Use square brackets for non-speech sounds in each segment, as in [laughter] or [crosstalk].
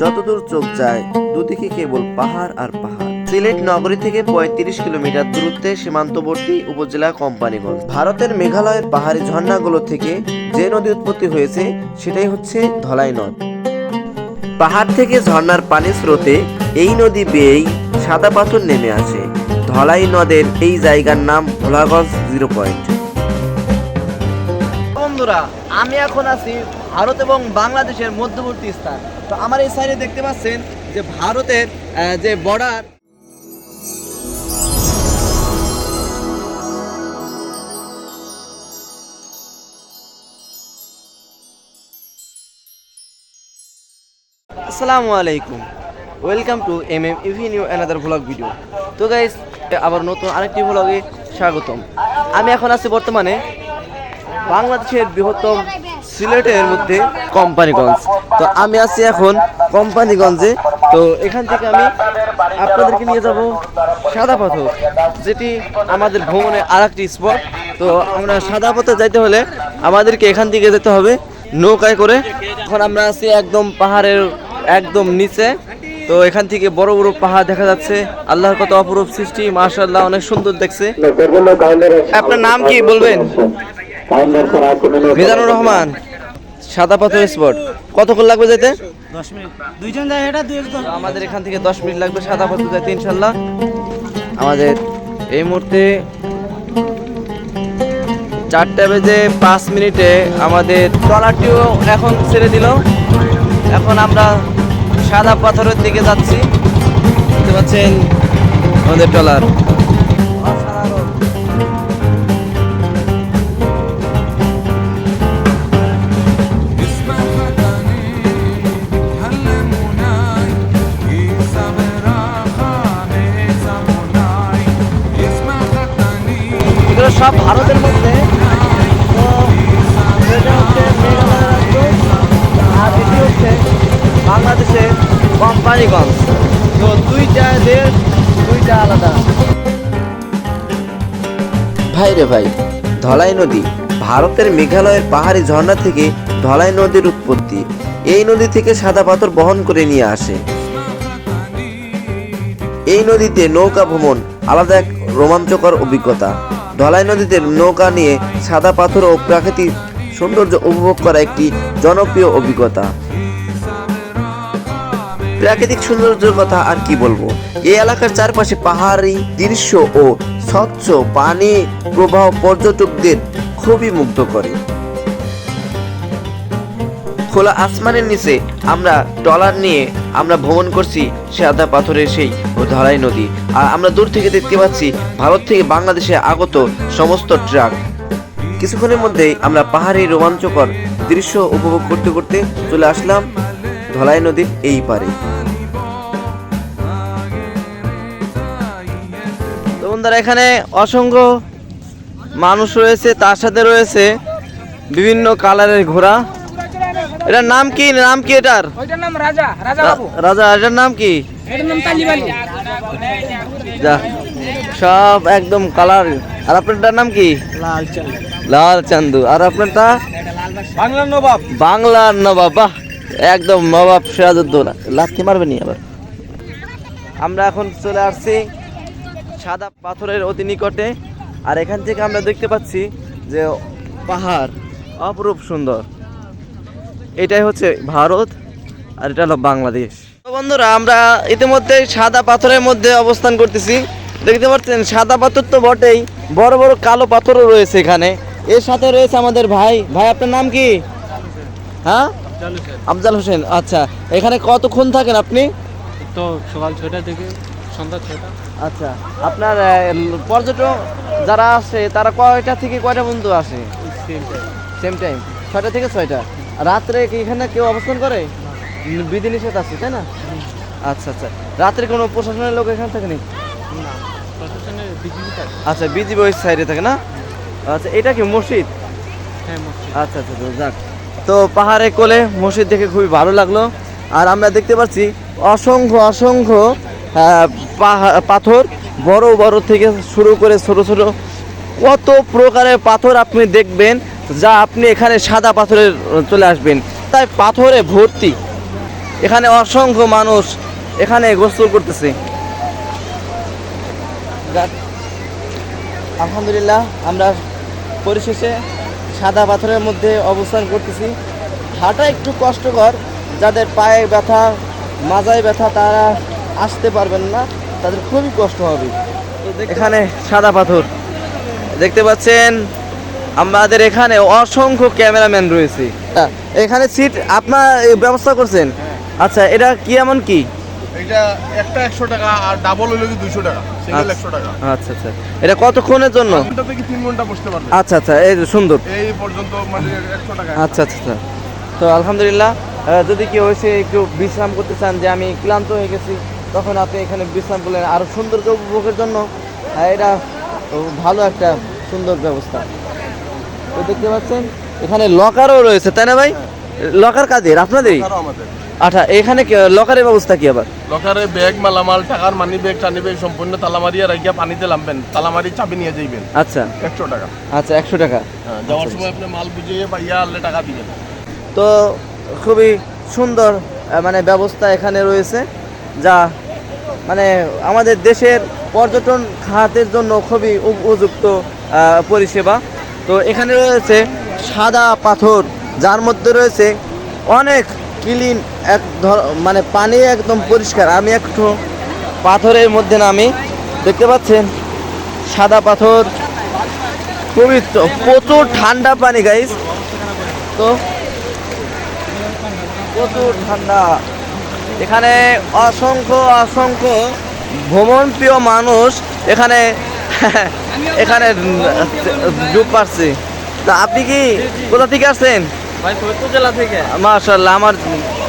যতদূর চোখ যায়, দুদিকে কেবল পাহাড় আর পাহাড়। সিলেট নগরী থেকে পঁয়ত্রিশ কিলোমিটার দূরত্বে সীমান্তবর্তী উপজেলা কোম্পানিগঞ্জ। ভারতের মেঘালয়ের পাহাড়ি ঝর্ণাগুলো থেকে যে নদী উৎপত্তি হয়েছে, সেটাই হচ্ছে ধলাই নদ। পাহাড় থেকে ঝর্ণার পানি স্রোতে এই নদী বেয়েই সাদা পাথর নেমে আসে। ধলাই নদের এই জায়গার নাম ভোলাগঞ্জ জিরো পয়েন্ট। বন্ধুরা, আমি এখন আছি ভারত এবং বাংলাদেশের মধ্যবর্তী স্থান। তো আমার এই সাইডে দেখতে পাচ্ছেন যে ভারতের যে বর্ডার আসসালামু আলাইকুম। Welcome to M M EV new another vlog video তো গাইস আবার নতুন আরেকটি ভ্লগে স্বাগতম। আমি এখন আছি বর্তমানে বাংলাদেশের বৃহত্তম সিলেটের মধ্যে কোম্পানিগঞ্জ। তো আমি আছি এখন কোম্পানিগঞ্জে। তো এখান থেকে আমি আপনাদেরকে নিয়ে যাব সাদা পাথর যেটি আমাদের ভ্রমণের আর একটি স্পট তো আমরা সাদা পাথর যাইতে হলে আমাদেরকে এখান থেকে যেতে হবে নৌকায় করে। এখন আমরা আছি একদম পাহাড়ের একদম নিচে। তো এখান থেকে বড় বড় পাহাড় দেখা যাচ্ছে। আল্লাহর কত অপরূপ সৃষ্টি মাশাআল্লাহ অনেক সুন্দর দেখছে। আপনার নাম কি বলবেন? মিজানুর রহমান সাদা পাথর স্পট কতক্ষণ লাগবে যেতে? দশ মিনিট। দুইজন যায় এটা দুই আমাদের এখান থেকে দশ মিনিট লাগবে সাদা পাথর যেতে ইনশাল্লাহ আমাদের এই মুহূর্তে চারটা বেজে পাঁচ মিনিটে আমাদের ট্রলারটিও এখন ছেড়ে দিল। এখন আমরা সাদা পাথরের দিকে যাচ্ছি। দেখতে পাচ্ছেন আমাদের ট্রলার। সব ভারতের মধ্যে। তো এটা হচ্ছে মেঘালয় রাজ্য, আর এটি হচ্ছে বাংলাদেশের কোম্পানিগঞ্জ। তো দুইটা দেশ, দুইটা আলাদা। ভাই রে ভাই, ধলাই নদী ভারতের মেঘালয়ের পাহাড়ি ঝর্ণা থেকে ধলাই নদীর উৎপত্তি। এই নদী থেকে সাদা পাথর বহন করে নিয়ে আসে। এই নদীতে নৌকা ভ্রমণ আলাদা এক রোমাঞ্চকর অভিজ্ঞতা। ধলাই নদীতে নৌকা নিয়ে সাদা পাথর ও প্রাকৃতিক সৌন্দর্য উপভোগ করা একটি জনপ্রিয় অভিজ্ঞতা। প্রাকৃতিক সৌন্দর্যের কথা আর কি বলব? এই এলাকার চারপাশে পাহাড়ি দৃশ্য ও স্বচ্ছ পানি প্রবাহ পর্যটকদের খুবই মুগ্ধ করে। খোলা আসমানের নিচে আমরা ট্রলার নিয়ে আমরা ভ্রমণ করছি সাদা পাথরের সেই ও ধলাই নদী। আর আমরা দূর থেকে দেখতে পাচ্ছি ভারত থেকে বাংলাদেশে আগত সমস্ত ট্রাক। কিছুক্ষণের মধ্যেই আমরা পাহাড়ি রোমাঞ্চকর দৃশ্য উপভোগ করতে করতে চলে আসলাম ধলাই নদীর এই পারে বন্ধুরা, এখানে অসংখ্য মানুষ রয়েছে, তার সাথে রয়েছে বিভিন্ন কালারের ঘোড়া। এটার নাম কি? নাম কি এটার? ওইটার নাম রাজা রাজা বাবু। রাজা এটার নাম কি? এটার নাম তালিবালি। যা সব একদম কালার। আর আপনারটার নাম কি? লাল চাল। লাল চান্দু। আর আপনারটা? বাংলার নবাব। বাংলার নবাব বাহ! একদম নবাব সিরাজউদ্দৌলা। লাথি মারবে নি আবার। আমরা এখন চলে আসছি সাদা পাথরের অতি নিকটে। আর এখান থেকে আমরা দেখতে পাচ্ছি যে পাহাড় অপরূপ সুন্দর। এটাই হচ্ছে ভারত আর এটা হলো বাংলাদেশ। বন্ধুরা আমরা ইতিমধ্যে সাদা পাথরের মধ্যে অবস্থান করতেছি। দেখতে পাচ্ছেন সাদা পাথর তো বটেই বড় বড় কালো পাথরও রয়েছে এখানে। এর সাথে রয়েছে আমাদের ভাই। ভাই আপনার নাম কি? হ্যাঁ? আফজাল হোসেন। আচ্ছা। এখানে কতক্ষণ থাকেন আপনি? তো সকাল ছয়টা থেকে সন্ধ্যা ছয়টা। আচ্ছা। আপনার পর্যটক যারা আসে তারা কয়টা থেকে কয়টা পর্যন্ত আসে? সেম টাইম ছয়টা থেকে ছয়টা? রাত্রে কি এখানে কেউ অবস্থান করে? বিধিনিষেধ আছে তাই না? আচ্ছা আচ্ছা। রাত্রে কোনো প্রশাসনের লোক এখানে থাকে নাকি আচ্ছা বিজিবি ওই সাইডে থাকে না? আচ্ছা এটা কি মসজিদ? হ্যাঁ আচ্ছা আচ্ছা যাক। তো পাহাড়ে কোলে মসজিদ দেখে খুবই ভালো লাগল। আর আমরা দেখতে পাচ্ছি অসংখ্য অসংখ্য পাহা- পাথর বড় বড় থেকে শুরু করে ছোট ছোট কত প্রকারের পাথর আপনি দেখবেন। যা আপনি এখানে সাদা পাথরের চলে আসবেন তাই পাথরে ভর্তি। এখানে অসংখ্য মানুষ এখানে গোসল করতেছে। আলহামদুলিল্লাহ আমরা পরিশেষে সাদা পাথরের মধ্যে অবস্থান করতেছি। হাঁটা একটু কষ্টকর যাদের পায়ে ব্যথা মাজায় ব্যথা তারা আসতে পারবেন না তাদের খুবই কষ্ট হবে। এখানে সাদা পাথর। দেখতে পাচ্ছেন আমাদের এখানে অসংখ্য ক্যামেরাম্যান রয়েছে। আহ, এখানে সিট আপনার ব্যবস্থা করছেন? আচ্ছা এটা কি এমন কি? এটা একটা একশো টাকা আর ডাবল হইলে কি দুইশো টাকা সিঙ্গেল আচ্ছা। একশো টাকা। আচ্ছা আচ্ছা। এটা কতক্ষণের জন্য? ঘণ্টা থেকে তিন ঘণ্টা বসতে পারবে। আচ্ছা আচ্ছা এই যে সুন্দর। এই পর্যন্ত মানে একশো টাকা। আচ্ছা আচ্ছা আচ্ছা। তো আলহামদুলিল্লাহ যদি কেউ এসে একটু বিশ্রাম করতে চান যে আমি ক্লান্ত হয়ে গেছি তখন আপনি এখানে বিশ্রাম করলেন। আরও সৌন্দর্য উপভোগের জন্য এটা ভালো একটা সুন্দর ব্যবস্থা। তো দেখতে পাচ্ছেন এখানে লকারও রয়েছে তাই না ভাই? লকার কাদের? আপনাদেরই? আমাদের। আচ্ছা এখানে লকারের ব্যবস্থা কি আবার? লকারে ব্যাগ মালামাল টাকার মানি ব্যাগ টানি ব্যাগ সম্পূর্ণ তালামারি আর গিয়া পানিতে নামবেন তালামারি চাবি নিয়ে যাইবেন। আচ্ছা। একশো টাকা। আচ্ছা একশো টাকা। হ্যাঁ যাওয়ার সময় আপনি মাল বুঝিয়ে পাইয়া আনলে টাকা দিবেন। তো খুবই সুন্দর মানে ব্যবস্থা এখানে রয়েছে যা মানে আমাদের দেশের পর্যটন খাতের জন্য খুবই উপযুক্ত পরিষেবা। তো এখানে রয়েছে সাদা পাথর, যার মধ্যে রয়েছে অনেক ক্লিন এক ধর মানে পানি একদম পরিষ্কার। আমি একটু পাথরের মধ্যে নামি। দেখতে পাচ্ছেন? সাদা পাথর চ- প্রচুর ঠান্ডা পানি গাইস তো প্রচুর ঠান্ডা। এখানে অসংখ্য অসংখ্য ভ্রমণ প্রিয় মানুষ এখানে [laughs] এখানে ডুব পারছি। তা আপনি কি কোথা থেকে আসছেন? ভাই ফরিদপুর জেলা থেকে। মাশাল্লাহ আমার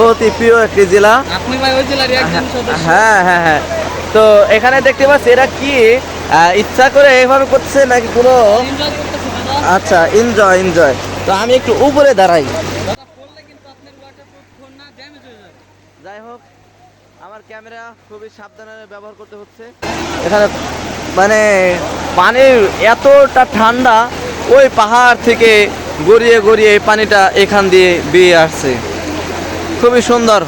অতি প্রিয় একটি জেলা। আপনি ভাই ওই জেলারই একজন সদস্য। হ্যাঁ হ্যাঁ হ্যাঁ। তো এখানে দেখতে পাচ্ছি এরা কি ইচ্ছা করে এভাবে করছে নাকি কোনো আচ্ছা এনজয় এনজয় তো আমি একটু উপরে দাঁড়াই দাদা পড়লে কিন্তু আপনার ওয়াটারপ্রুফ ফোন না ড্যামেজ হয়ে যাবে যাই হোক আমার ক্যামেরা খুবই সাবধানে ব্যবহার করতে হচ্ছে। এখানে মানে পানির এতটা ঠান্ডা, ওই পাহাড় থেকে গড়িয়ে গড়িয়ে পানিটা এখান দিয়ে বেরিয়ে আসছে। খুবই সুন্দর।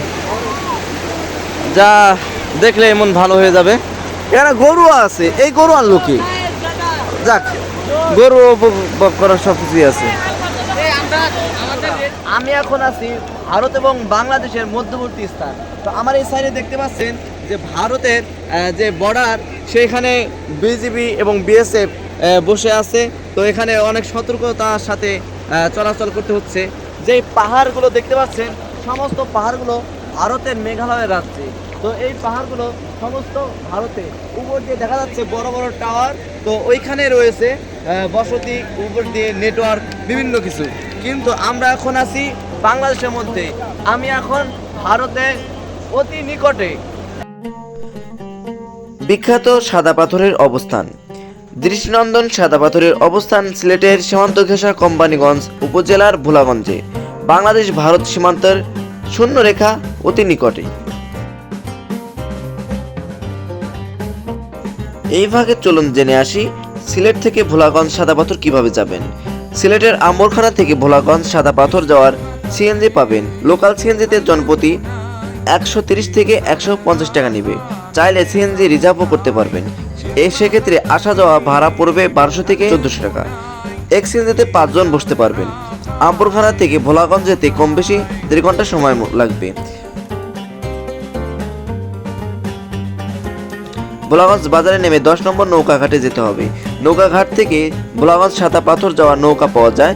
যা দেখলে মন ভালো হয়ে যাবে। এখানে গরু আছে, এই গরু আনলো কি? যাক, গরু উপভোগ করার সব কিছুই আছে। আমি এখন আছি ভারত এবং বাংলাদেশের মধ্যবর্তী স্থান। তো আমার এই সাইডে দেখতে পাচ্ছেন যে ভারতের যে বর্ডার সেখানে বিজিবি এবং বিএসএফ বসে আছে। তো এখানে অনেক সতর্কতার সাথে চলাচল করতে হচ্ছে। যে পাহাড়গুলো দেখতে পাচ্ছেন, সমস্ত পাহাড়গুলো ভারতের মেঘালয়ের রাজ্যে। তো এই পাহাড়গুলো সমস্ত ভারতে। উপর দিয়ে দেখা যাচ্ছে বড় বড় টাওয়ার তো ওইখানে রয়েছে বসতি, উপর দিয়ে নেটওয়ার্ক বিভিন্ন কিছু। কিন্তু আমরা এখন আছি বাংলাদেশের মধ্যে। আমি এখন ভারতের অতি নিকটে। বিখ্যাত সাদা পাথরের অবস্থান। দৃষ্টিনন্দন সাদা পাথরের অবস্থান সিলেটের সীমান্ত ঘেঁষা কোম্পানিগঞ্জ উপজেলার ভোলাগঞ্জে। বাংলাদেশ ভারত সীমান্তের শূন্য রেখা অতি নিকটে। এই ভাগে চলুন জেনে আসি, সিলেট থেকে ভোলাগঞ্জ সাদা পাথর কীভাবে যাবেন। সিলেটের আম্বরখানা থেকে ভোলাগঞ্জ সাদা পাথর যাওয়ার সিএনজি পাবেন। লোকাল সিএনজিতে জনপ্রতি একশো তিরিশ থেকে একশো পঞ্চাশ টাকা নেবে। চাইলে সিএনজি রিজার্ভও করতে পারবেন। এই সেক্ষেত্রে আসা যাওয়া ভাড়া পড়বে বারোশো থেকে চোদ্দোশো টাকা। এক সিএনজিতে পাঁচজন বসতে পারবেন। আম্বরখানা থেকে ভোলাগঞ্জ যেতে কম বেশি দেড় ঘণ্টা সময় লাগবে। ভোলাগঞ্জ বাজারে নেমে দশ নম্বর নৌকা ঘাটে যেতে হবে। নৌকা ঘাট থেকে ভোলাগঞ্জ সাদা পাথর যাওয়ার নৌকা পাওয়া যায়।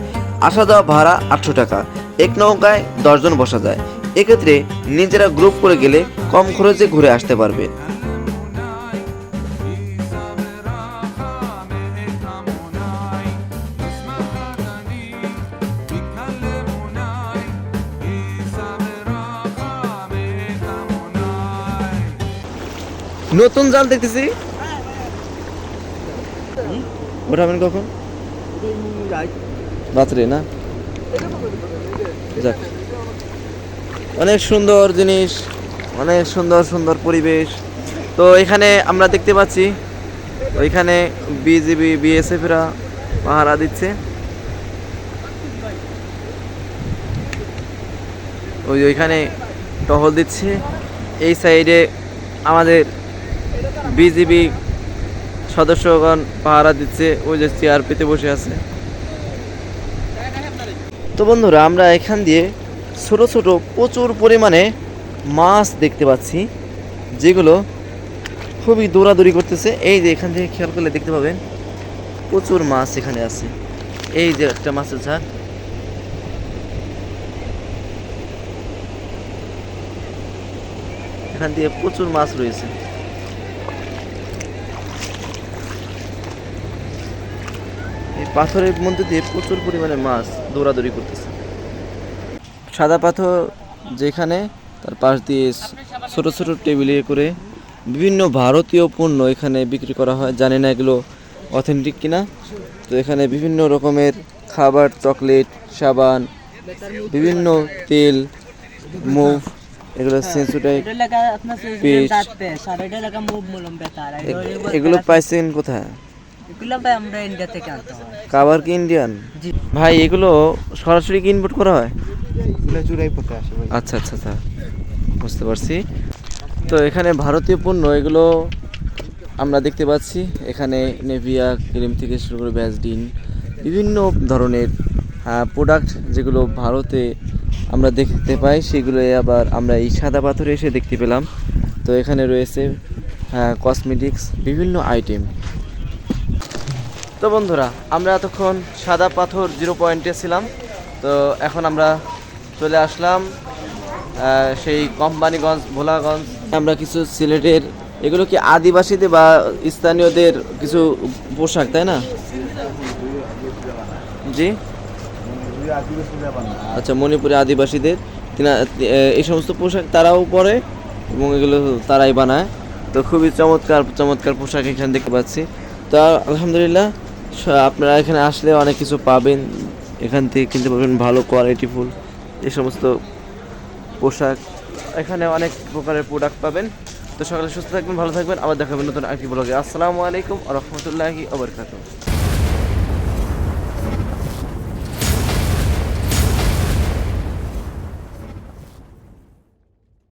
আসা যাওয়া ভাড়া আটশো টাকা। এক নৌকায় দশজন বসা যায়। এক্ষেত্রে নিজেরা গ্রুপ করে গেলে কম খরচে ঘুরে আসতে পারবে। নতুন জাল দেখতেছি? ওঠাবেন কখন? রাত্রে, না? যাক। অনেক সুন্দর জিনিস, অনেক সুন্দর সুন্দর পরিবেশ। তো এখানে আমরা দেখতে পাচ্ছি, ওইখানে বিজিবি, বিএসএফরা পাহারা দিচ্ছে। ওই ওইখানে টহল দিচ্ছে। এই সাইডে আমাদের বিজিবি সদস্যগণ পাহারা দিচ্ছে, ওই যে চেয়ার পেতে বসে আছে। তো বন্ধুরা, আমরা এখান দিয়ে ছোট ছোট প্রচুর পরিমাণে মাছ দেখতে পাচ্ছি, যেগুলো খুবই দৌড়াদৌড়ি করতেছে। এই যে এখান থেকে খেয়াল করলে দেখতে পাবেন, প্রচুর মাছ এখানে আছে। এই যে একটা মাছের ঝাঁক এখান দিয়ে প্রচুর মাছ রয়েছে। পাথরের মধ্যে দিয়ে প্রচুর পরিমাণে মাছ দৌড়াদৌড়ি করতেছে। সাদা পাথর যেখানে তার পাশ দিয়ে ছোট ছোট টেবিলে করে বিভিন্ন ভারতীয় পণ্য এখানে বিক্রি করা হয়। জানি না এগুলো অথেন্টিক কিনা। তো এখানে বিভিন্ন রকমের খাবার চকলেট সাবান বিভিন্ন তেল মুভ এগুলো এগুলো পাইছেন কোথায়? এগুলো আমরা ইন্ডিয়া থেকে আনতে হয়। কাবার কি ইন্ডিয়ান জি। ভাই এগুলো সরাসরি কি ইনপুট করা হয়? এগুলো চুরাই পথে আসে ভাই। আচ্ছা আচ্ছা আচ্ছা। বুঝতে পারছি। তো এখানে ভারতীয় পণ্য এগুলো আমরা দেখতে পাচ্ছি। এখানে নেভিয়া ক্রিম থেকে শুরু করে ভ্যাসডিন বিভিন্ন ধরনের প্রোডাক্ট যেগুলো ভারতে আমরা দেখতে পাই সেগুলো আবার আমরা এই সাদা পাথরে এসে দেখতে পেলাম। তো এখানে রয়েছে কসমেটিক্স বিভিন্ন আইটেম তো বন্ধুরা, আমরা এতক্ষণ সাদা পাথর জিরো পয়েন্টে ছিলাম। তো এখন আমরা চলে আসলাম সেই কোম্পানিগঞ্জ, ভোলাগঞ্জ। আমরা কিছু সিলেটের, এগুলো কি আদিবাসীদের বা স্থানীয়দের কিছু পোশাক, তাই না? জি? আচ্ছা মণিপুরে আদিবাসীদের এই সমস্ত পোশাক তারাও পরে এবং এগুলো তারাই বানায়। তো খুবই চমৎকার চমৎকার পোশাক এখানে দেখতে পাচ্ছি। তো আলহামদুলিল্লাহ আপনারা এখানে আসলে অনেক কিছু পাবেন। এখান থেকে কিনতে পারবেন ভালো কোয়ালিটি ফুল। এই সমস্ত পোশাক। এখানে অনেক প্রকারের প্রোডাক্ট পাবেন। তো সকালে সুস্থ থাকবেন, ভালো থাকবেন। আবার দেখাবেন নতুন আরেকটি ব্লগে আসসালামু আলাইকুম রহমতুল্লাহি আবরকাত